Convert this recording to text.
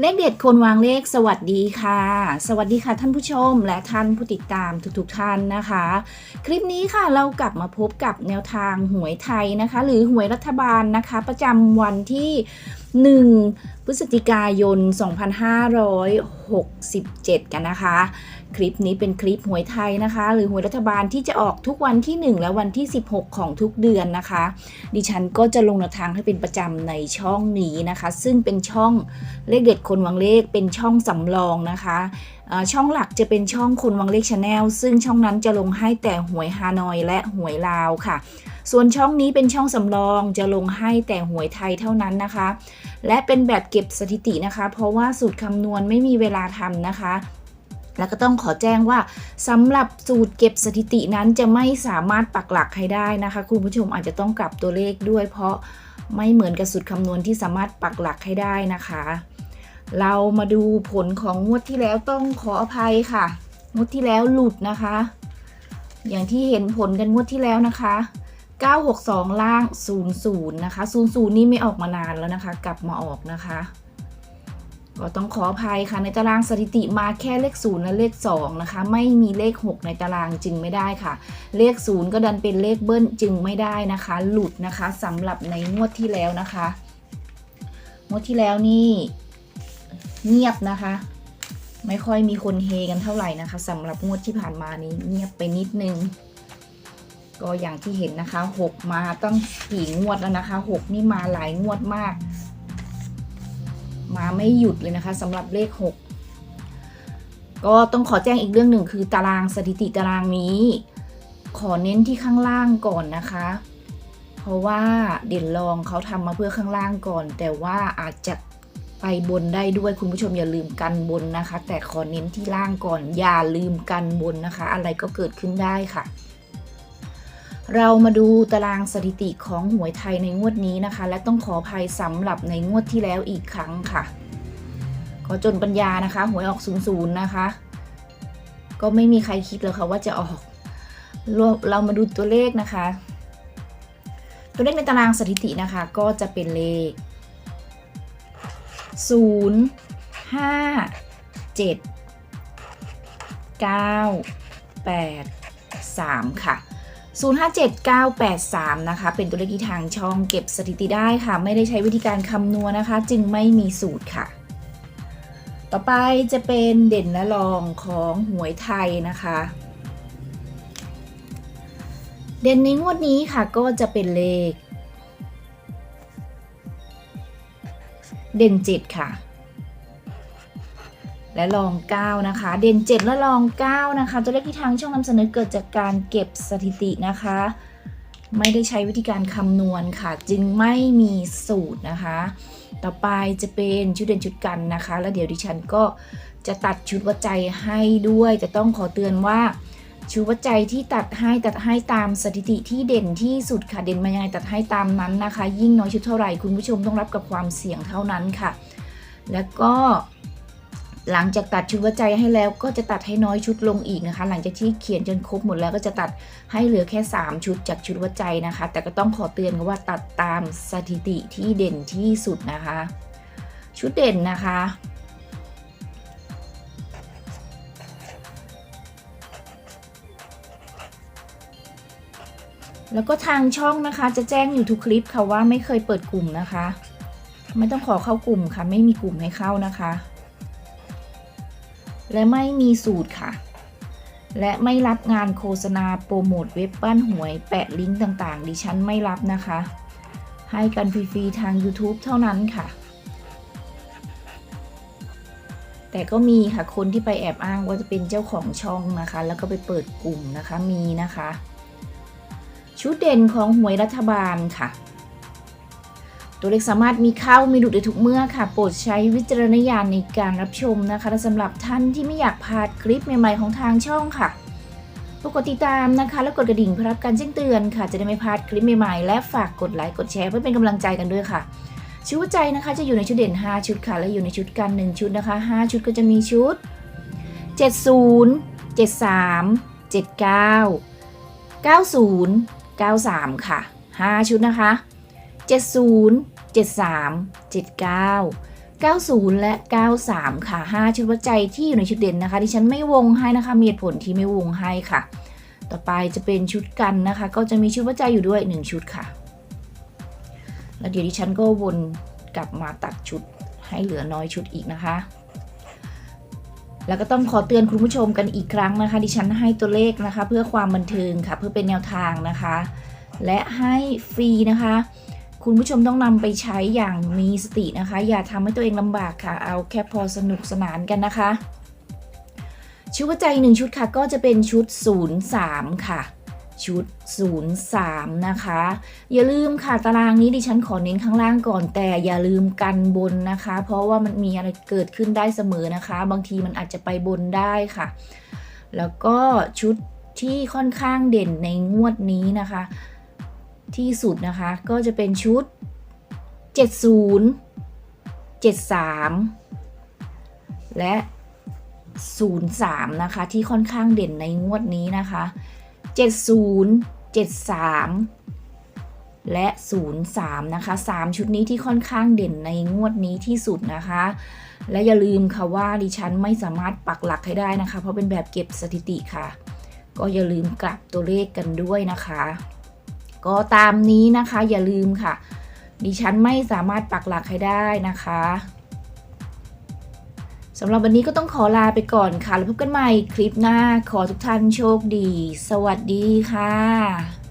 เลขเด็ดคนวางเลขสวัสดีค่ะ สวัสดีค่ะท่านผู้ชมและท่านผู้ติดตามทุกๆท่านนะคะ คลิปนี้ค่ะเรากลับมาพบกับแนวทางหวยไทยนะคะ หรือหวยรัฐบาลนะคะ ประจำวันที่ 1 พฤศจิกายน 2567 กันนะคะ คลิปนี้เป็นคลิปหวยไทยนะคะ หรือหวยรัฐบาลที่จะออกทุกวันที่ 1 และวันที่ 16 ของทุกเดือนนะคะ ดิฉันก็จะลงแนวทางให้เป็นประจำในช่องนี้นะคะ ซึ่งเป็นช่องเลขเด็ดคนวางเลขเป็นช่องสำรองนะคะช่องหลักจะเป็นช่องคนวางเลขชาแนลซึ่งช่องนั้นจะลงให้แต่หวยฮานอยและหวยลาวค่ะ ส่วนช่องนี้เป็นช่องสำรองจะลงให้แต่หวยไทยเท่านั้นนะคะ และเป็นแบบเก็บสถิตินะคะ เพราะว่าสูตรคำนวณไม่มีเวลาทำนะคะแล้วก็ต้องขอแจ้งว่าสำหรับสูตรเก็บสถิตินั้นจะไม่สามารถปักหลักให้ได้นะคะ คุณผู้ชมอาจจะต้องกลับตัวเลขด้วย เพราะไม่เหมือนกับสูตรคำนวณที่สามารถปักหลักให้ได้นะคะ เรามาดูผลของงวดที่แล้วต้องขออภัยค่ะ งวดที่แล้วหลุดนะคะ อย่างที่เห็นผลกันงวดที่แล้วนะคะ 962 ล่าง 00 นะคะ 00 นี่ไม่ออกมานานแล้วนะคะ กลับมาออกนะคะ ก็ต้องขออภัยค่ะ ในตารางสถิติมาแค่เลข 0 และเลข 2 นะคะ ไม่มีเลข 6 ในตารางจึงไม่ได้ค่ะ เลข 0 ก็ดันเป็นเลขเบิ้ลจึงไม่ได้นะคะ หลุดนะคะสำหรับในงวดที่แล้วนะคะ งวดที่แล้วนี่เงียบนะคะ ไม่ค่อยมีคนเฮกันเท่าไหร่นะคะสำหรับงวดที่ผ่านมานี้เงียบไปนิดนึง ก็อย่างที่เห็นนะคะ 6 มาตั้งกี่งวดแล้วนะคะ 6 นี่มาหลายงวดมาก มาไม่หยุดเลยนะคะสำหรับเลข 6 ก็ต้องขอแจ้งอีกเรื่องหนึ่งคือตารางสถิติตารางนี้ ขอเน้นที่ข้างล่างก่อนนะคะ เพราะว่าเด่นรองเขาทำมาเพื่อข้างล่างก่อน แต่ว่าอาจจะไปบนได้ด้วยคุณผู้ชมอย่าลืมกันบนนะคะ แต่ขอเน้นที่ล่างก่อนอย่าลืมกันบนนะคะ อะไรก็เกิดขึ้นได้ค่ะ เรามาดูตารางสถิติของหวยไทยในงวดนี้นะคะ และต้องขออภัยสำหรับในงวดที่แล้วอีกครั้งค่ะก็จนปัญญานะคะหวยออก0ูนย์นะคะ ก็ไม่มีใครคิดเลยค่ะว่าจะออกเราเรามาดูตัวเลขนะคะ ตัวเลขในตารางสถิตินะคะ ก็จะเป็นเลข 0 5 7 9 8 3 ค่ะ 057983 นะคะ เป็นตัวเลขที่ทางช่องเก็บสถิติได้ค่ะ ไม่ได้ใช้วิธีการคำนวณนะคะ จึงไม่มีสูตรค่ะ ต่อไปจะเป็นเด่นและรองของหวยไทยนะคะ เด่นในงวดนี้ค่ะก็จะเป็นเลข เด่น7ค่ะ และรอง 9 นะคะ เด่น 7 และรอง 9 นะคะ ตัวเลขที่ทางช่องนำเสนอเกิดจากการเก็บสถิตินะคะ ไม่ได้ใช้วิธีการคำนวณค่ะ จึงไม่มีสูตรนะคะ ต่อไปจะเป็นชุดเด่นชุดกันนะคะ แล้วเดี๋ยวดิฉันก็จะตัดชุดวัดใจให้ด้วย แต่ต้องขอเตือนว่าชุดวัดใจที่ตัดให้ตัดให้ตามสถิติที่เด่นที่สุดค่ะเด่นมายังไงตัดให้ตามนั้นนะคะ ยิ่งน้อยชุดเท่าไหร่คุณผู้ชมต้องรับกับความเสี่ยงเท่านั้นค่ะ แล้วก็ หลังจากตัดชุดวัดใจให้แล้วก็จะตัดให้น้อยชุดลงอีกนะคะ หลังจากที่เขียนจนครบหมดแล้วก็จะตัดให้เหลือแค่ 3 ชุดจากชุดวัดใจนะคะ แต่ก็ต้องขอเตือนกันว่าตัดตามสถิติที่เด่นที่สุดนะคะ ชุดเด่นนะคะ แล้วก็ทางช่องนะคะจะแจ้งอยู่ทุกคลิปค่ะว่าไม่เคยเปิดกลุ่มนะคะ ไม่ต้องขอเข้ากลุ่มค่ะ ไม่มีกลุ่มให้เข้านะคะ และไม่มีสูตรค่ะ และไม่รับงานโฆษณาโปรโมทเว็บบ้านหวย แปะลิงก์ต่างๆ ดิฉันไม่รับนะคะ ให้กันฟรีๆทาง YouTube เท่านั้นค่ะ แต่ก็มีค่ะคนที่ไปแอบอ้างว่าจะเป็นเจ้าของช่องนะคะ แล้วก็ไปเปิดกลุ่มนะคะมีนะคะ ชุดเด่นของหวยรัฐบาลค่ะ ตัวเลขสามารถมีเข้ามีดุดได้ทุกเมื่อค่ะ โปรดใช้วิจารณญาณในการรับชมนะคะและสำหรับท่านที่ไม่อยากพลาดคลิปใหม่ ๆ ของทางช่องค่ะปกดติดตามนะคะ แล้วกดกระดิ่งเพื่อรับการแจ้งเตือนค่ะ จะได้ไม่พลาดคลิปใหม่ๆ และฝากกดไลค์กดแชร์เพื่อเป็นกำลังใจกันด้วยค่ะ ชุดใจนะคะจะอยู่ในชุดเด่น 5 ชุดค่ะ และอยู่ในชุดกัน 1 ชุดนะคะ 5 ชุดก็จะมีชุด 70 73 79 90 93 ค่ะ 5 ชุดนะคะ 70 73 79 90 และ 93 ค่ะ 5 ชุดวัดใจที่อยู่ในชุดเด่นนะคะ ที่ฉันไม่วงให้นะคะมีผลที่ไม่วงให้ค่ะ ต่อไปจะเป็นชุดกันนะคะ ก็จะมีชุดวัดใจอยู่ด้วย 1 ชุดค่ะ แล้วเดี๋ยวดิฉันก็วนกลับมาตัดชุดให้เหลือน้อยชุดอีกนะคะ แล้วก็ต้องขอเตือนคุณผู้ชมกันอีกครั้งนะคะ ดิฉันให้ตัวเลขนะคะ เพื่อความบันเทิงค่ะ เพื่อเป็นแนวทางนะคะ และให้ฟรีนะคะ คุณผู้ชมต้องนำไปใช้อย่างมีสตินะคะ อย่าทำให้ตัวเองลำบากค่ะ เอาแค่พอสนุกสนานกันนะคะ ชุดวัดใจหนึ่งชุดค่ะ ก็จะเป็นชุด 03 ค่ะ ชุด 03 นะคะ อย่าลืมค่ะตารางนี้ดิฉันขอเน้นข้างล่างก่อน แต่อย่าลืมกันบนนะคะ เพราะว่ามันมีอะไรเกิดขึ้นได้เสมอนะคะ บางทีมันอาจจะไปบนได้ค่ะ แล้วก็ชุดที่ค่อนข้างเด่นในงวดนี้นะคะ ที่สุดนะคะ ก็จะเป็นชุด 70 73 และ 03 นะคะ ที่ค่อนข้างเด่นในงวดนี้นะคะ 70 73 และ 03 นะคะ 3 ชุดนี้ที่ค่อนข้างเด่นในงวดนี้ที่สุดนะคะ และอย่าลืมค่ะว่าดิฉันไม่สามารถปักหลักให้ได้นะคะ เพราะเป็นแบบเก็บสถิติค่ะ ก็อย่าลืมกลับตัวเลขกันด้วยนะคะ ก็ตามนี้นะคะอย่าลืมค่ะ ดิฉันไม่สามารถปักหลักให้ได้นะคะสำหรับวันนี้ก็ต้องขอลาไปก่อนค่ะ แล้วพบกันใหม่คลิปหน้าขอทุกท่านโชคดี สวัสดีค่ะ